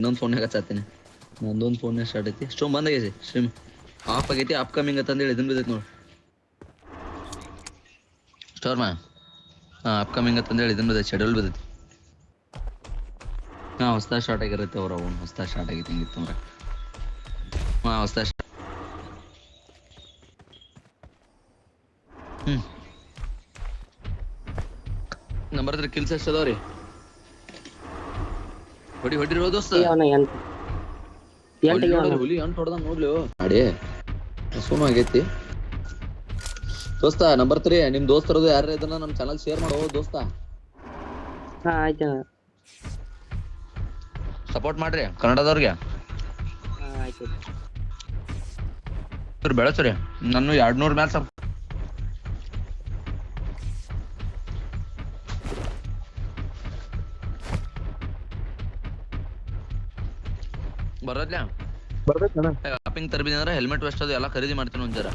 ಇನ್ನೊಂದು ಫೋನ್ಯಾಗ ಹಚ್ಚಾತೀನಿ ಫೋನ್ ಸ್ಟಾರ್ಟ್ ಐತಿ. ಸ್ಟೋಮ್ ಬಂದ್ ಸ್ಟ್ರೀಮ್ ಆಫ್ ಆಗೈತಿ ಅಪ್ಕಮಿಂಗ್ ಅಂತಂದೇಳಿ ಇದನ್ನ ಬಿದ್ದೈತಿ ನೋಡಿ. ಸ್ಟೋರ್ ಮಾ? ಹಾಂ ಅಪ್ಕಮಿಂಗ್ ಅಂತಂದೇಳಿ ಇದನ್ನ ಬಿದ್ದೈತಿ ಶೆಡ್ಯೂಲ್ ಬಿದ್ದೈತಿ. ಹಾಂ ಹೊಸ್ತಾ ಸ್ಟಾರ್ಟ್ ಆಗಿರತ್ತೆ ಅವ್ರ, ಅವ್ನ್ ಹೊಸ್ತಾ ಸ್ಟಾರ್ಟ್ ಆಗೈತಿ ಹಿಂಗಿತ್ತು ಅಂದ್ರೆ ಹಾಂ ಹೊಸ್ತಾ ಹ್ಞೂ ನಂಬರ್ ಕಿಲ್ಸ್ ಎಷ್ಟದವ್ರಿ ಹೊಡಿ ಹೊಡಿರೋ ದೋಸ್ತ. ಎಂಟ್. ಎಂಟ್ ಹುಲಿ ಅಂಟ್ ಹೊಡ್ದ ನೋಡ್ಲಿ ಅಡಿ ಸುಮ್ಮ ಆಗೈತಿ. ದೋಸ್ತ ನಂಬರ್ ತ್ರೀ ನಿಮ್ ದೋಸ್ತರದು ಯಾರ ಇದನ್ನ ನಮ್ ಚಾನಲ್ ಶೇರ್ ಮಾಡೋ ದೋಸ್ತ. ಸಪೋರ್ಟ್ ಮಾಡ್ರಿ ಕನ್ನಡದವ್ರಿಗೆ. ಬೆಳೆಸ್ರಿ. ನಾನು ಎರಡ್ ನೂರ್ ಬರೋದ್ಲ? ಶಾಪಿಂಗ್ ತರಬಿದ ಅಂದ್ರೆ ಹೆಲ್ಮೆಟ್ ವೆಸ್ಟ್ ಅದು ಎಲ್ಲ ಖರೀದಿ ಮಾಡ್ತೀನಿ ಒಂದ್ ಜರ.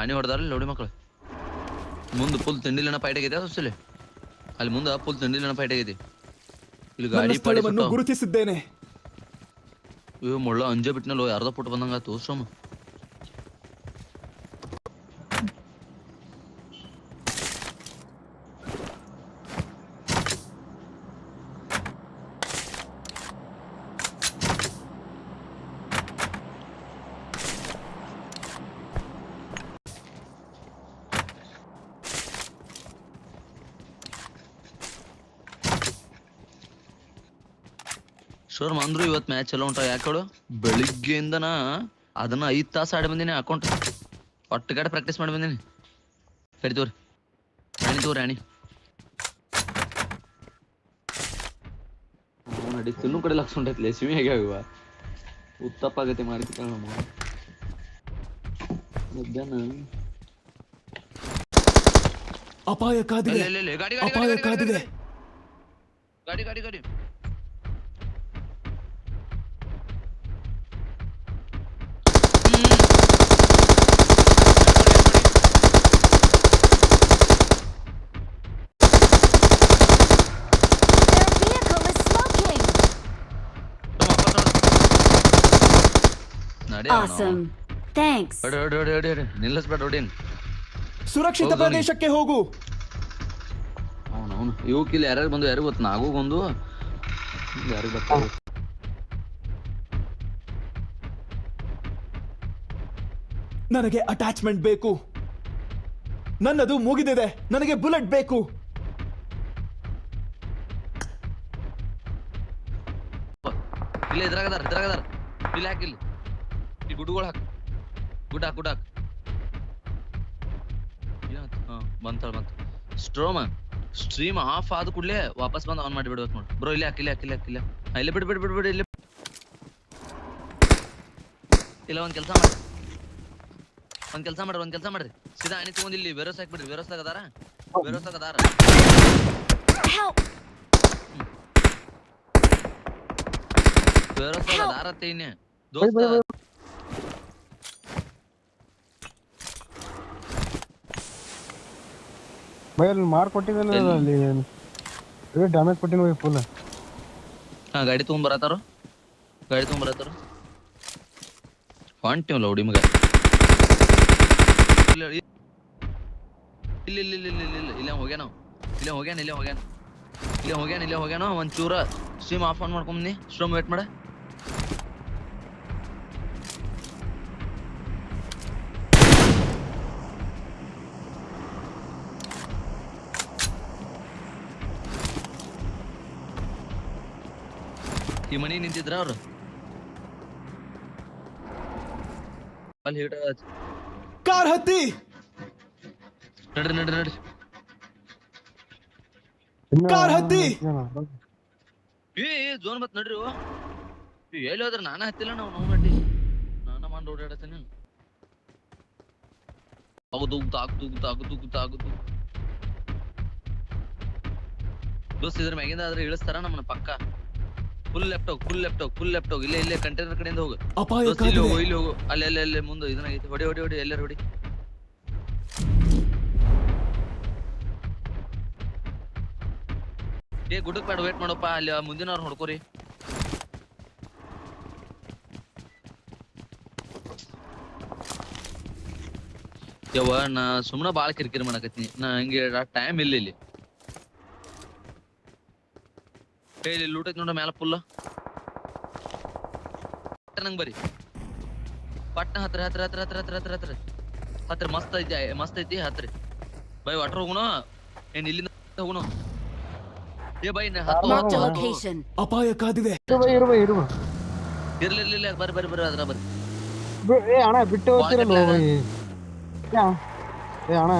ಆನೆ ಹೊಡೆದಾರ ನೋಡಿ ಮಕ್ಳು. ಮುಂದ್ ಫುಲ್ ತಿಂಡಿಲಿನ ಫೈಟ್ ಆಗೈತೆ ಆಗಿದೆ ಅಲ್ಲಿ ಮುಂದ ಫುಲ್ ತಿಂಡಿಲಿನ ಫೈಟ್ ಆಗೈತಿ. ಇಲ್ಲಿ ಗಾಡಿ ಪಾಡಿ ಸ್ಥಳವನ್ನು. ಗುರುತಿಸಿದ್ದೇನೆ. ಇವ್ ಮುಳ್ಳ ಅಂಜೆ ಬಿಟ್ನಲ್ಲೋ ಯಾರ್ದೋ ಪುಟ್ಟು ಬಂದಂಗಾತು ಸೋಮ. ಶೋರ್ ಅಂದ್ರು ಇವತ್ ಮ್ಯಾಚ್ ಎಲ್ಲ ಉಂಟ. ಯಾಕೆ ಹೇಳು? ಬೆಳಿಗ್ಗೆಯಿಂದನ ಅದನ್ನ ಐದ್ ತಾಸ ಆಡಿ ಬಂದಿನಿ ಅಕೌಂಟ್ ಒಟ್ಟು ಕಡೆ ಪ್ರಾಕ್ಟೀಸ್ ಮಾಡಿ ಬಂದಿನಿ. ಸರಿ ತೋರಿ. ರಾಣಿ ತೋರಿ ರಾಣಿ. ನಡಿ ತಿನ್ನು ಕಡೆ ಲಕ್ಷ ಉಂಟೈತಿ ಸಿಮಿ ಹೇಗೆ ಆಗುವ. ಉತ್ತಪ್ಪ ಆಗತ್ತೆ ಮಾಡ್ತಿಕ್ಕ ನಮ್ಮ ಮಧ್ಯಾಹ್ನ. ಅಪಾಯ ಕಾದಿದೆ. ಅಪಾಯ ಕಾದಿದೆ ಗಾಡಿ ಗಾಡಿ ಗಾಡಿ. ನಡಿ Awesome. Thanks. ಹೊಡಿ ಹೊಡಿ ಹೊಡಿ ಹೊಡಿ ಹೊಡಿ ನಿಲ್ಲಿಸ್ಬೇಡ ಹೊಡೀನ್. ಸುರಕ್ಷಿತ ಪ್ರದೇಶಕ್ಕೆ ಹೋಗು. ಅವನು ಅವನು. ಇವಕ್ಕಿಲ್ಲಿ ಯಾರ್ಯಾರು ಬಂದು ಯಾರು ಗೊತ್ತು? ನಾಗೂ ಬಂದು. ಯಾರಿಗೂ ಗೊತ್ತ ನನಗೆ ಅಟ್ಯಾಚ್ಮೆಂಟ್ ಬೇಕು. ನನ್ನದು ಮುಗಿದಿದೆ. ನನಗೆ ಬುಲೆಟ್ ಬೇಕು. ಇಲ್ಲ ಇದ್ರಾಗದಾರ ಇದ್ರಾಗದಾರ. ಇಲ್ಲಿ ಹಾಕಿ ಗುಡ್ಡುಗಳು ಹಾಕ್. ಗುಡ್ ಹಾಕ್ ಗುಡ್ ಹಾಕ್. ಹಾ ಬಂತಳ ಬಂತ. ಸ್ಟ್ರೋಮ ಸ್ಟ್ರೀಮ್ ಆಫ್ ಆದ ಕೂಡಲೇ ವಾಪಸ್ ಬಂದು ಆನ್ ಮಾಡಿ ಬಿಡ್ಬೇಕು ನೋಡಿ. ಬ್ರೋ ಇಲ್ಲಿ ಹಾಕಿಲ್ಲ ಹಾಕಿಲ್ಲ ಹಾಕಿಲ್ಲ ಇಲ್ಲಿ ಬಿಡ್ ಬಿಡ್ ಬಿಡ್ ಬಿಡ್ ಇಲ್ಲಿ. ಇಲ್ಲ ಒಂದ್ ಕೆಲಸ ಮಾಡಿ. ಒಂದ್ ಕೆಲಸ ಮಾಡ್ರಿ ಒಂದ್ ಕೆಲಸ ಮಾಡ್ರಿ. ಸೀದಾ ಅಣಿ ತಗೊಂಡ್ ಇಲ್ಲಿ ವೇರೋಸ್ ಹಾಕ್ಬಿಡ್ರಿ. ವೇರೋಸ್ದಾಗ ಅದಾರ ವೇರೋಸ್ದಾಗ ಅದಾರ Help! ವೇರೋಸ್ದಾಗ ಅದಾರ ತೇನೆ. ದೋಸ್ತ ಭಯ ಕೊಟ್ಟಿನ ಭಯ ಫುಲ್ ಗಾಡಿ ತಗೊಂಡ್ ಬರತಾರ ಗಾಡಿ ತಗೊಂಡ್ ಬರತಾರ ಹೊಂಟಿವ್ ಲೌಡಿ ಇಲ್ಲ ಇಲ್ಲ. ಇಲ್ಲ ಇಲ್ಲ ಇಲ್ಲ ಇಲ್ಲ ಇಲ್ಲ ಹೋಗ್ಯಾನ ಇಲ್ಲೇ ಹೋಗ್ಯಾನ ಇಲ್ಲೇ ಹೋಗ್ಯಾನ. ಇಲ್ಲೇ ಹೋಗ್ಯಾನ ಇಲ್ಲೇ ಹೋಗ್ಯಾನ ಒಂದ್ ಚೂರ ಸ್ಟ್ರೀಮ್ ಆಫ್ ಆನ್ ಮಾಡ್ಕೊಂಬನಿ ಸ್ಟ್ರೀಮ್ ವೇಟ್ ಮಾಡ. ಈ ಮನಿ ನಿಂತಿದ್ರ ಅವ್ರು? ಅಲ್ಲಿ ಹಿಡ ಕಾರ್ ಹತ್ತಿ! ನಡ್ರಿ ನಡ್ರಿ ನಡ್ರಿ. ಕಾರ್ ಹತ್ತಿ! ಏ ಜೋನ್ ಮತ್ ನಡ್ರಿ ಎಲ್ಲಿ ಹೋದ್ರ? ನಾನ ಹತ್ತಿಲ್ಲ ನಾವು ನಾವು ನಡ್ಡಿ ನಾನ ಮಾಡಿ ಓಡಾಡತ್ತೀನಿ ಅಗದು ತಾಗ್ದು ತಾಗ್ದು ತಾಗ್ದು ದೋಸ್ತ ಇದ್ರ ಮ್ಯಾಗಿಂದ ಆದ್ರೆ ಇಳಿಸ್ತಾರ ನಮ್ಮನ್ನ ಪಕ್ಕ. ಫುಲ್ ಲೆಫ್ಟ್ ಹೋಗ್ ಫುಲ್ ಲೆಫ್ಟ್ ಹೋಗ್ ಫುಲ್ ಲೆಫ್ಟ್ ಹೋಗ್ ಇಲ್ಲೇ ಇಲ್ಲೇ ಕಂಟೈನರ್ ಕಡೆಯಿಂದ ಹೋಗು. ಇಲ್ಲಿ ಹೋಗು ಇಲ್ಲಿ ಹೋಗು. ಅಲ್ಲಿ ಅಲ್ಲೇ ಅಲ್ಲಿ ಮುಂದೆ ಇದನ್ನಾಗೈತೆ ಹೊಡಿ ಹೊಡಿ ಹೊಡಿ ಎಲ್ಲರೂ ಹೊಡಿ. ಏ ಗುಡ್ಡಕ್ ಬೇಡ ವೇಟ್ ಮಾಡಪ್ಪ. ಅಲ್ಲಿ ಮುಂದಿನ ಮುಂದಿನವ್ರು ಹೊಡ್ಕೋರಿ ಯವ್ವ ನಾ ಸುಮ್ನ ಬಾಳ ಕಿರಿಕಿರಿ ಮಾಡಕತ್ತೀನಿ. ನಾ ಹಂಗೆ ಟೈಮ್ ಇಲ್ಲ ಇಲ್ಲಿ ಏ ಇಲ್ಲಿ ಲೂಟ್ ಐತಿ ನೋಡ ಮ್ಯಾಲ ಫುಲ್ ನಂಗ್ ಬರಿ. ಪಟ್ನ ಹತ್ರ ಹತ್ರ ಹತ್ರ ಹತ್ರ ಹತ್ರ ಹತ್ರ ಹತ್ರ ಹತ್ರ ಮಸ್ತ್ ಐತಿ ಮಸ್ತ್ ಐತಿ ಹತ್ರ ಬೈ ವಾಟರ್ ಹೋಗುಣ? ಏನ್ ಇಲ್ಲಿಂದ ಹೋಗುಣ? ಏ ಬೈ. ಅಪಾಯ ಕಾದಿದೆ ಇರು ಬೈ ಇರು ಇರು ಬೈ. ಇರ್ಲಿ ಇರ್ಲಿ ಇರ್ಲಿ ಬರ್ರಿ ಬರ್ರಿ ಬರ್ರಿ ಅದ್ರ ಬರ್ರಿ. ಏ ಅಣ್ಣ ಬಿಟ್ಟು ಹೋಗ್ತಿರಲ್ಲ ಏ ಅಣ್ಣ.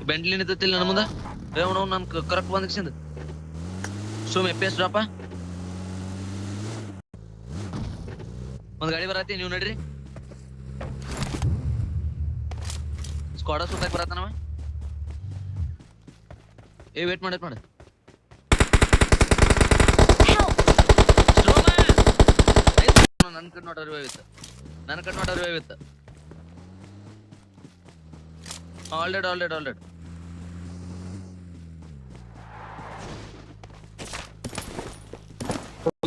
ಬೆಂಟ್ಲಿ ನನ್ನ ಮುಂದ? ಅವ್ನು ನನ್ ಕರೆಕ್ಟ್ ಬಂದಿಕ್ಸಿಂದ ಸುಮ್ ಎಫ್ ಎಸ್ ಡ್ರಾಪ ಒಂದ್ ಗಾಡಿ ಬರತ್ತಿ ನೀವು ನಡ್ರಿ ಸ್ಕ್ವಾಡ ಸುತ್ತಾಕ್ ಬರತ್ತಾನವ ಏ ವೇಟ್ ಮಾಡಿ ಮಾಡ! ನನ್ ಕಡೆ ನೋಡ್ರಿ ಹೋಗಿತ್ತು ನನ್ ಕಡೆ ನೋಡ್ರಿ ಹೋಗಿತ್ತು ಆಲ್ರೆಡಿ ಆಲ್ರೆಡಿ ಆಲ್ರೆಡಿ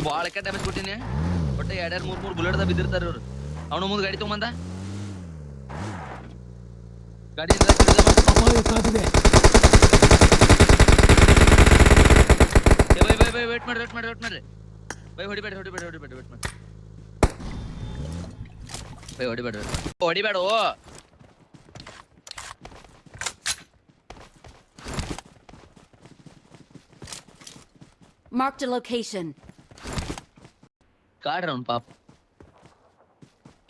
ಬಾಳ ಡ್ಯಾಮೇಜ್ ಕೊಟ್ಟಿನಿ. ಒಟ್ಟ ಎರಡ್ ಮೂರ್ ಮೂರ್ ಬುಲೆಟ್ ಬಿದ್ದಿರ್ತಾರ ಇವ್ರು. ಅವನು ಮುಂದ್ ಗಾಡಿ ತಗೊಂಬಂದ? ಗಾಡಿಯಿಂದ ಅಪಾಯ ಕಾದಿದೆ ಏ ಬೈ ಬೈ ಬೈ ವೇಟ್ ಮಾಡ್ರಿ ವೇಟ್ ಮಾಡ್ರಿ ವೇಟ್ ಮಾಡ್ರಿ. ಬೈ ಹೊಡಿಬೇಡಿ ಹೊಡಿಬೇಡಿ ಹೊಡಿಬೇಡಿ ವೇಟ್ ಮಾಡಿ ಬೈ ಹೊಡಿಬೇಡಿ ವೇಟ್ ಮಾಡಿ ಹೊಡಿಬೇಡ ಓ Marked a location. काट रहा हूँ पाप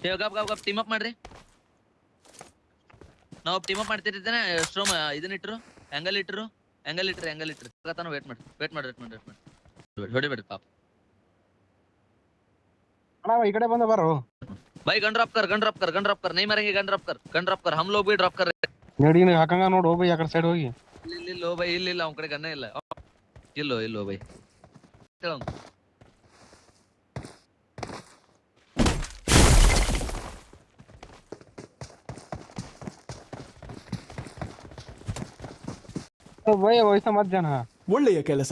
सेवा कब कब कब टीम अप मार रहे ना अब टीम अप मारते रहते ना स्ट्रोम इधर इटरो एंगल इटरो एंगल इटर एंगल इटर कहता ना वेट मार वेट मार वेट मार वेट मार छोड़े बैठ पाप अरे भाई इकडे बंदा भरो भाई गन ड्रॉप कर गन ड्रॉप कर गन ड्रॉप कर नहीं मरेंगे गन ड्रॉप कर गन ड्रॉप कर हम लोग भी ड्रॉप कर रहे हैं नेडी ने हकंगा नोड हो भाई अगर साइड होगी ले ले लो भाई ले ले लाऊं कड़े गन नहीं ले ये लो ये लो भाई ಬೈ ವಯಸ್ಸ ಮತ್ ಜನ ಒಳ್ಳೆಯ ಕೆಲಸ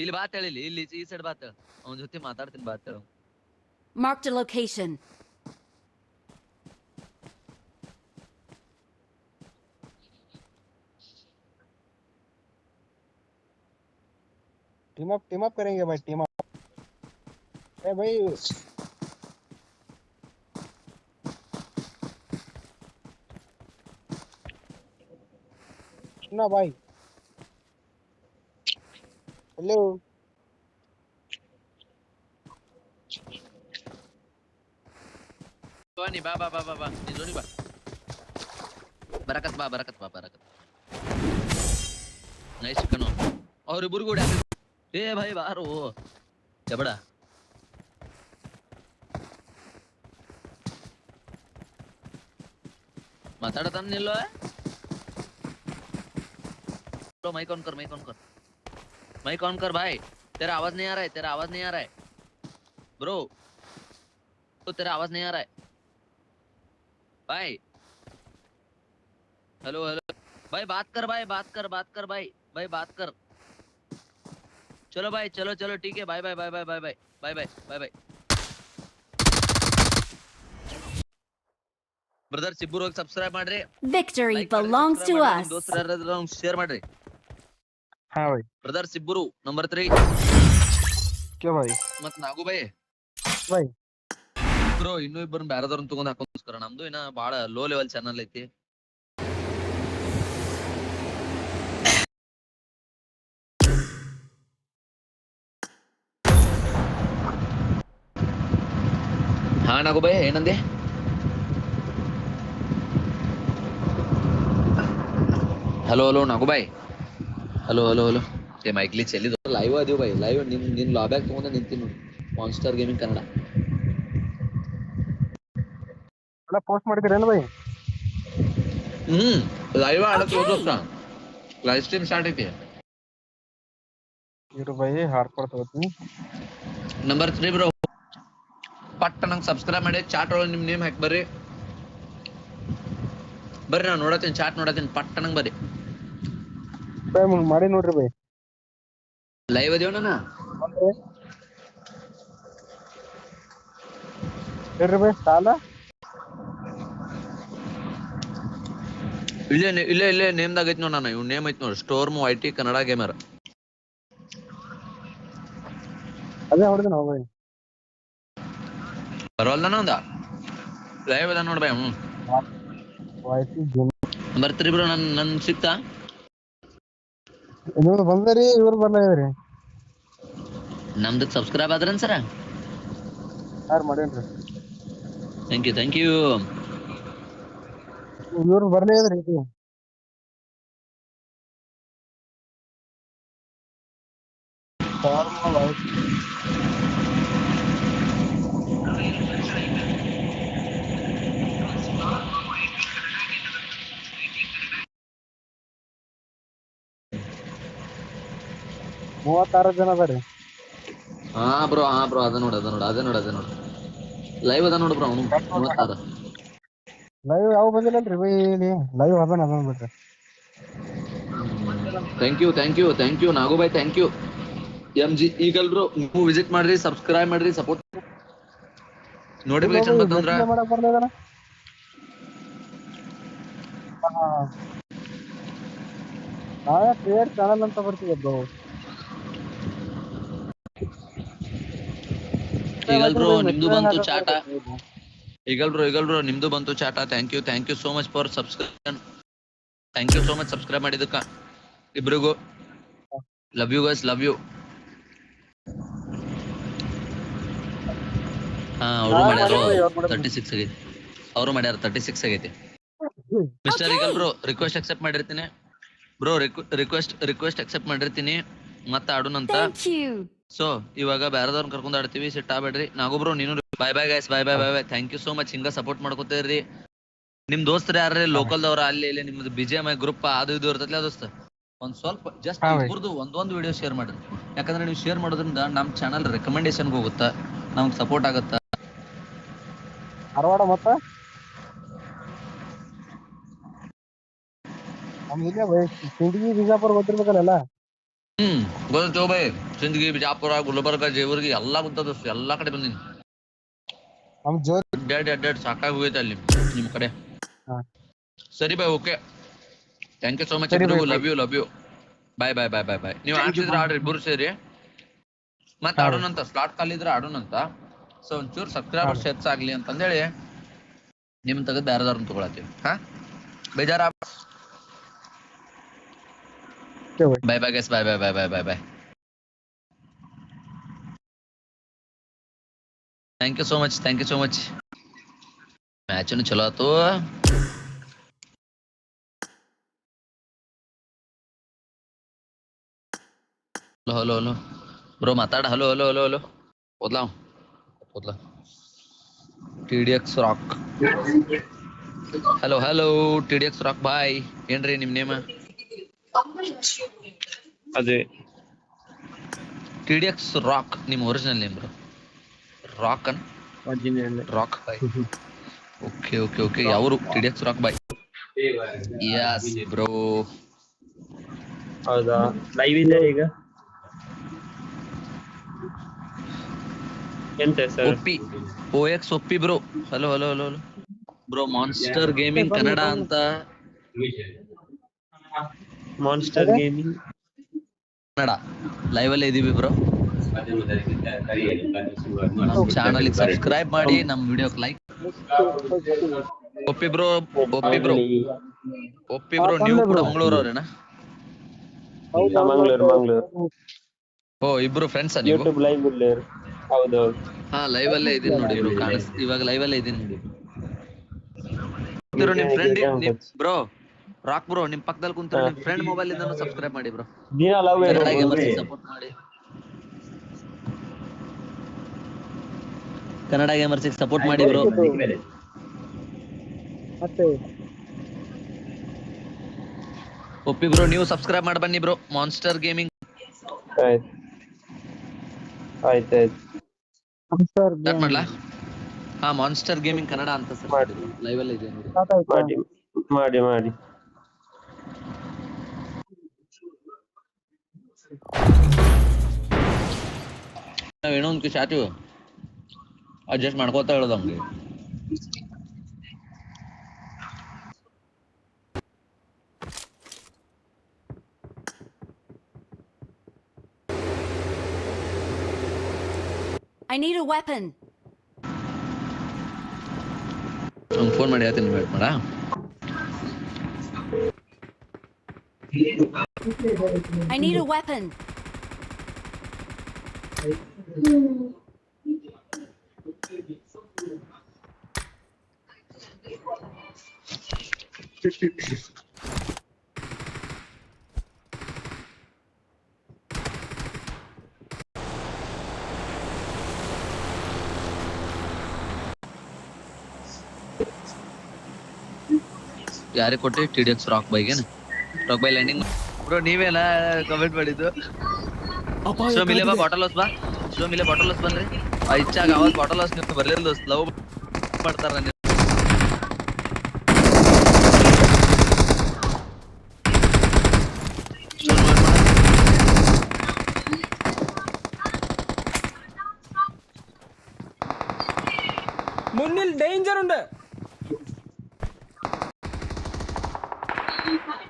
ಇಲ್ಲಿ ಬಾತ್ ಹೇಳಿ ಇಲ್ಲಿ ಇಲ್ಲಿ ಈ ಸೈಡ್ ಬಾತ್ ಹೇಳು ಅವನ ಜೊತೆ ಮಾತಾಡ್ತೀನಿ ಬಾತ್ ಹೇಳು Marked a location. Team up team up करेंगे भाई टीम अप ए भाई सुनना भाई hello Bani ba ba ba ba ba ni zoni ba barakat ba barakat ba barakat nice kano और बुर गुड़ ए भाई बाहर वो जबड़ा ಮಾತಾಡತಾನ ನಿಲ್ವಾ माइक ऑन कर माइक ऑन कर माइक ऑन कर भाई तेरा आवाज नहीं आ रहा है तेरा आवाज नहीं आ रहा है ब्रो तो तेरा आवाज नहीं आ रहा है भाई हेलो हेलो भाई बात कर भाई बात कर बात कर भाई भाई बात कर चलो भाई चलो चलो ठीक है bye bye bye bye bye bye bye bye bye bye brother ಸಿಬ್ಬರು ಹೋಗಿ ಸಬ್ಸ್ಕ್ರೈಬ್ ಮಾಡ್ರಿ Victory Like ಮಾಡ್ರಿ, belongs to subscribe ಮಾಡ್ರಿ, us. ನಿಮ್ ದೋಸ್ತರ ಯಾರಾದ್ರೂ ಶೇರ್ ಮಾಡ್ರಿ हाँ भाई ಬ್ರದರ್ ಸಿಬ್ಬರು ನಂಬರ್ ತ್ರೀ क्या भाई ಮತ್ ನಾಗು ಬೈ ಬೈ. ಬ್ರೋ ಇನ್ನೂ ಇಬ್ಬರನ್ನ ಬ್ಯಾರದವ್ರನ್ನ ತಗೊಂಡ್ ಹಾಕೋಸ್ಕರ ನಮ್ದು ಇನ್ನ ಬಾಳ ಲೋ ಲೆವೆಲ್ ಚಾನಲ್ ಐತಿ ಹಾ ನಾಗು ಬೈ ಏನಂದೆ ಹಲೋ ಹಲೋ ನಾಗು ಬಾಯ್ ಹಲೋ ಹಲೋ ಹಲೋ ಏ ಮೈಕ್ಲಿ ಚೆಲ್ಲಿದ ಲೈವ್ ಅದೀವಿ ಬೈ ಲೈವ್ ನಿಮ್ ನಿನ್ ಲಾಬ್ಯಾಗ್ ತಗೊಂಡ ನಿಂತೀನಿ ನೋಡಿ. Monster gaming Kannada. ಅಲ್ಲ ಪೋಸ್ಟ್ ಮಾಡಿದ್ದೀರೇನು ಬೈ? ಹ್ಮ್ ಲೈವ್ ಆಡಕ್ಕೆ ದೋಸ್ತ ಲೈವ್ ಸ್ಟ್ರೀಮ್ ಸ್ಟಾರ್ಟ್ ಐತಿ. ಇರು ಬೈ ಹಾರ್ಡ್ ತಗೋತೀನಿ. ನಂಬರ್ ತ್ರೀ ಬ್ರೋ ಪಟ್ಟ ನಂಗೆ ಸಬ್ಸ್ಕ್ರೈಬ್ ಮಾಡಿ ಚಾಟ್ ಒಳಗೆ ನಿಮ್ ನೇಮ್ ಹಾಕಿ ಬರ್ರಿ. ಬರ್ರಿ ನಾನು ನೋಡತ್ತೀನಿ ಚಾಟ್ ನೋಡತ್ತೀನಿ ಪಟ್ಟ ನಂಗೆ ಬರ್ರಿ. ಬೈ ಮಾಡಿ ನೋಡ್ರಿ ಬೈ ಲೈವ್ ಅದೇವಣ್ಣ ಹೇಳ್ರಿ ಬೈ ಸಾಲ? ಇಲ್ಲೇ ಇಲ್ಲೇ ಇಲ್ಲೇ ನೇಮ್ದಾಗ ಐತಿ ನೋಡ್ ನಾನು ಇವ್ ನೇಮ್ ಐತಿ ನೋಡ್ರಿ storm I T Kannada gamer ಅದೇ ಹೊಡೆದ ನಾವು ಬೈ ಬರೋಲ್ದನ ಒಂದ ಲೈವ್ ಅದ ನೋಡ್ ಬೈ ಹ್ಞೂ ವಾಯ್ಸಿ ಗೇಮ್ ಬರ್ತೀರಿ ಬ್ರೋ ನನ್ ನನ್ ಸಿಕ್ತಾ? ನೀವು ಬಂದ್ರಿ ಇವ್ರು ಬರ್ಲಾಗ್ಯಾರಿ ನಮ್ದಕ್ ಸಬ್ಸ್ಕ್ರೈಬ್ ಆದ್ರನ್ ಸರ ಯಾರು ಮಾಡೇನ್ರಿ? ಥ್ಯಾಂಕ್ ಯು ಥ್ಯಾಂಕ್ ಯು ಇವ್ರು ಬರ್ಲೇ ಇದ್ರಿ. ಇದು ಮೂವತ್ತಾರು ಜನ ಅದಾರಿ. ಹಾ ಬ್ರೋ ಹಾ ಬ್ರೋ ಅದ ನೋಡ್ ಅದ ನೋಡ್ ಅದ ನೋಡ್ ಅದ ನೋಡ್. ಲೈವ್ ಅದ ನೋಡ್ ಬ್ರೋ ಅವನು ಮೂವತ್ತಾರ. ಲೈವ್ ಯಾವ ಬಂದಿಲ್ಲಲ್ರಿ? ಬೈ ಇಲ್ಲಿ ಲೈವ್ ಅದನ್ನ ಅದನ್ನ ಬಿಡ್ರಿ. Thank you thank you thank you Nagu bye thank you M G eagle bro ನೀವು ವಿಸಿಟ್ ಮಾಡ್ರಿ ಸಬ್ಸ್ಕ್ರೈಬ್ ಮಾಡ್ರಿ ಸಪೋರ್ಟ್ ನೋಟಿಫಿಕೇಶನ್ ಬಂತಂದ್ರ ನಾವೇ ಕ್ರಿಯೇಟ್ ಚಾನಲ್ ಅಂತ ಬರ್ತೀವಿ ಬ್ರೋ ಈಗಲ್ ಬ್ರೋ ನಿಮ್ದು ಬಂತು ಚಾಟ. ಈಗಲ್ ಬ್ರೋ ಈಗಲ್ ಬ್ರೋ ನಿಮ್ದು ಬಂತು chaat. Thank you thank you so much for subscription thank you so much subscribe ಮಾಡಿದಕ್ಕ ಇಬ್ರಿಗೂ. Love you guys love you ಹಾ ಅವರು ಮಾಡ್ಯಾರ. ತರ್ಟಿ ಸಿಕ್ಸ್ ಆಗೈತಿ. ಅವರು ಮಾಡ್ಯಾರ ತರ್ಟಿ ಸಿಕ್ಸ್ ಆಗೈತಿ mister eagle bro request accept ಮಾಡಿರ್ತೀನಿ. ಬ್ರೋ ರಿಕ್ವೆಸ್ಟ್ ರಿಕ್ವೆಸ್ಟ್ ಅಕ್ಸೆಪ್ಟ್ ಮಾಡಿರ್ತೀನಿ. ಮತ್ತೆ ಆಡೋಣ ಅಂತ you. ಸೊ ಇವಾಗ ಬೇರೆದವ್ರನ್ನ ಕರ್ಕೊಂಡ್ ಆಡ್ತೀವಿ. ಸಿಟ್ ಆಗ್ಬೇಡ್ರಿ. ನಾಗೊಬ್ರು ನೀನು bye bye guys bye bye bye bye thank you so much ಹಿಂಗ ಸಪೋರ್ಟ್ ಮಾಡ್ಕೊತೀರಿ ನಿಮ್ ದೋಸ್ತರು ಯಾರೇ ಲೋಕಲ್ದವ್ರ ಅಲ್ಲಿ ಇಲ್ಲಿ ನಿಮ್ದು ಐ ಗ್ರೂಪ್ ಅದು ಇದು ಇರ್ತೈತಿ ದೋಸ್ತ? ಒಂದ್ ಸ್ವಲ್ಪ ಜಸ್ಟ್ ಇಬ್ಬರದು ಒಂದೊಂದು ವಿಡಿಯೋ ಶೇರ್ ಮಾಡ್ರಿ. ಯಾಕಂದ್ರೆ ನೀವು ಶೇರ್ ಮಾಡೋದ್ರಿಂದ ನಮ್ ಚಾನಲ್ ರೆಕಮೆಂಡೇಶನ್ ಹೋಗುತ್ತಾ? ನಮ್ಗ್ ಸಪೋರ್ಟ್ ಆಗುತ್ತಾ? ಧಾರವಾಡ ಮತ್ತ? ಇಲ್ಲೇ ಸಿಂದಗಿ ಬಿಜಾಪುರ ಗೊತ್ತಿರ್ಬೇಕಲ್ಲ ಹ್ಮ್ ಗೊತ್ತು ಬೈ ಸಿಂದಗಿ ಬಿಜಾಪುರ ಗುಲ್ಬರ್ಗ ಜೇವರ್ಗಿ ಎಲ್ಲಾ ಗೊತ್ತದ ಎಲ್ಲಾ ಕಡೆ ಬಂದಿನಿ. ಅಡ್ಡಾಡಿ ಅಡ್ಡಾಡಿ ಸಾಕಾಗಿ ಹೋಗೈತೆ ಅಲ್ಲಿ ನಿಮ್ ಕಡೆ. ಸರಿ by okay. Thank you so much. Love you love you bye bye bye bye bye ನೀವು ಆಡ್ಸಿದ್ರೆ. ಆಡ್ರಿ ಇಬ್ಬರು ಸೇರಿ. ಮತ್ತೆ. ಆಡೋಣಂತ ಸ್ಲಾಟ್ ಖಾಲಿದ್ರೆ ಆಡೋಣಂತ. ಸೊ ಒಂಚೂರು ಸಬ್ಸ್ಕ್ರೈಬರ್ಸ್. ಹೆಚ್ಚಾಗ್ಲಿ ಅಂತಂದೇಳಿ ನಿಮ್ ತೆಗೆದು ಬೇರೆದವ್ರನ್ನ ತಗೊಳತ್ತೀವಿ. ಹಾ? ಬೇಜಾರ? Bye. Bye bye bye bye bye bye bye bye thank you so much thank you so much ಮ್ಯಾಚನು ಚಲೋ ಆತು. ಹಲೋ ಹಲೋ ಹಲೋ ಬ್ರೋ ಮಾತಾಡ. Hello hello hello hello ಓದ್ಲಾ? ಓದ್ಲಾ? T D X rock hello hello T D X rock ಬಾಯ್ ಏನ್ರಿ ನಿಮ್ name? ಅದೇ. TDX rock ನಿಮ್ಮ original name bro rock ಅನ್? Rock ಬಾಯ್ okay okay okay ಯಾವರು? TDX rock ಬಾಯ್ yes bro ಹೌದಾ? Live ಇದೆ ಈಗ? ಎಂತ ಸರ್? ಒಪ್ಪಿ. ಓ ಎಕ್ಸ್ ಒಪ್ಪಿ bro hello hello hello hello bro monster gaming Kannada ಅಂತ. ಮಾನ್ಸ್ಟರ್ ಗೇಮಿಂಗ್ ಕನ್ನಡ ಲೈವ್ ಅಲ್ಲೇ ಇದೀವಿ ಬ್ರೋ ಚಾನಲ್ ಸಬ್ಸ್ಕ್ರೈಬ್ ಮಾಡಿ ನಮ್ ವಿಡಿಯೋಕ್ ಲೈಕ್ ಒಪ್ಪಿ ಬ್ರೋ ಒಪ್ಪಿ ಬ್ರೋ ಒಪ್ಪಿ ಬ್ರೋ ನೀವು ಕೂಡ ಮಂಗಳೂರು ಮಂಗ್ಳೂರ್ ಓ ಇಬ್ರು ಫ್ರೆಂಡ್ಸ್ ನೀವು? ಯೂಟ್ಯೂಬ್ ಲೈವ್ ಹೌದು. ಹಾ ಲೈವ್ ಅಲ್ಲೇ ಇದೀನಿ ನೋಡಿ ಬ್ರೋ ಕಾಣಿಸ್ ಇವಾಗ ಲೈವ್ ಅಲ್ಲೇ ಇದೀನಿ ನೋಡಿ. ಕುಂತಿರೋ ನಿಮ್ ಫ್ರೆಂಡ್ ಬ್ರೋ ರಾಕ್ ಬ್ರೋ ನಿಮ್ ಪಕ್ಕದಲ್ಲಿ ಕುಂತ ನಿಮ್ ಫ್ರೆಂಡ್ ಮೊಬೈಲ್ ಇಂದನು ಸಬ್ಸ್ಕ್ರೈಬ್ ಮಾಡಿ ಬ್ರೋ ದಿನ ಲವ್ ಸಪೋರ್ಟ್ ಮಾಡಿ. ಕನ್ನಡ ಗೇಮರ್ಸ್ ಸಪೋರ್ಟ್ ಮಾಡಿ ಬ್ರೋ ಮತ್ತೆ? ಒಪ್ಪಿ ಬ್ರೋ ನೀವು ಸಬ್ಸ್ಕ್ರೈಬ್ ಮಾಡಿ ಬನ್ನಿ ಬ್ರೋ ಮಾನ್ಸ್ಟರ್ ಗೇಮಿಂಗ್ ಆಯ್ತು. ಆಯ್ತು ಮಾಡ್ಲಾ? ಹಾ ಮಾನ್ಸ್ಟರ್ ಗೇಮಿಂಗ್ ಕನ್ನಡ ಅಂತ ಸರ್. ಮಾಡಿ. ಲೈವ್ ಅಲ್ಲಿ ಇದೆ ನೋಡಿ. ಮಾಡಿ ಮಾಡಿ ಮಾಡಿ. ನಾವ್ ಏನೋ ಒಂದ್ ಕಿಶ್ ಆತೀವಿ. ಅಡ್ಜಸ್ಟ್ ಮಾಡ್ಕೋತಾ ಹೇಳೋದು ಹಂಗೆ I need a weapon. ಅವ್ನ್ ಫೋನ್ ಮಾಡಿ ಹೇಳ್ತೀನಿ ವೇಟ್ ಮಾಡ I need a weapon. ಯಾರಿಗೆ ಕೊಟ್ಟಿ ಟಿ ಡಿ ಎಕ್ಸ್ ರಾಕ್ ಬೈಗೇನ ರಾಕ್ ಬೈ ಲ್ಯಾಂಡಿಂಗ್ ಬ್ರೋ ನೀವೇನ ಕಮೆಂಟ್ ಮಾಡಿದ್ದು ಅಪಾಯ ಶೋ ಮಿಲೆ ಬಾ ಕಾದಿದೆ ಬಾಟಲ್ ಹೌಸ್ ಬಾ ಶೋ ಮಿಲೆ ಬಾಟಲ್ ಹೌಸ್ ಬನ್ರಿ ಆ ಇಚ್ಚಾಗ ಅವಾಗ ಬಾಟಲ್ ಹೌಸ್ ನೀವು ಬರ್ಲಿಲ್ಲ ದೋಸ್ತ್ ಲವ್ ಮಾಡ್ತಾರ ನೀವು Stone ಮಾಡ್ ಮಾಡ. മുന്നിൽ ഡേഞ്ചർ ഉണ്ട്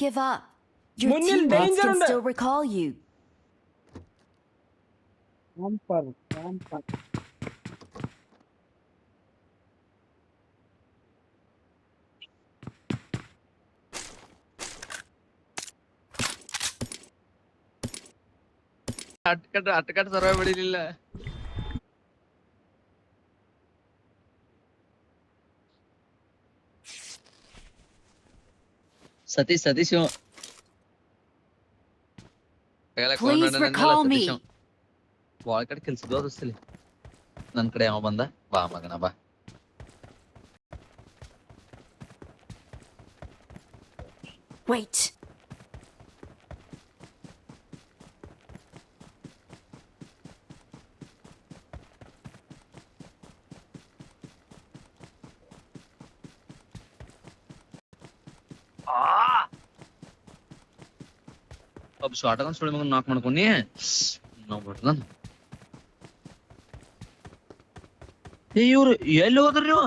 give up. Your teammates can still recall you. Camper, camper. അട്ടക്കാട്ട് സർവൈവ് വെളിയിലില്ല ಸತೀಶ್ ಇವ. ಕೈಯಾಗ Please ಕೊಂಡ್ ಹೊಡ್ಯಾನಲ್ಲ recall me. ಸತೀಶ್ ಇವ. ಬಾಳ್ ಕಡೆ ಕೆಲ್ಸದ್ದು ಅದಸ್ತಲಿ ನನ್ ಕಡೆ ಅವ ಬಂದ ಬಾ ಮಗನ ಬಾ Wait. ಒಬ್ಬ ಶಾರ್ಟ್ ಗನ್ ಸುಳಿ ಮಗನ್ ನಾಕ್ ಮಾಡ್ಕೊನಿ ನಾವ್ ಬಿಡ್ದನ್ ಏ ಇವ್ರು ಎಲ್ಲಿ ಹೋದ್ರಿ ನೀವು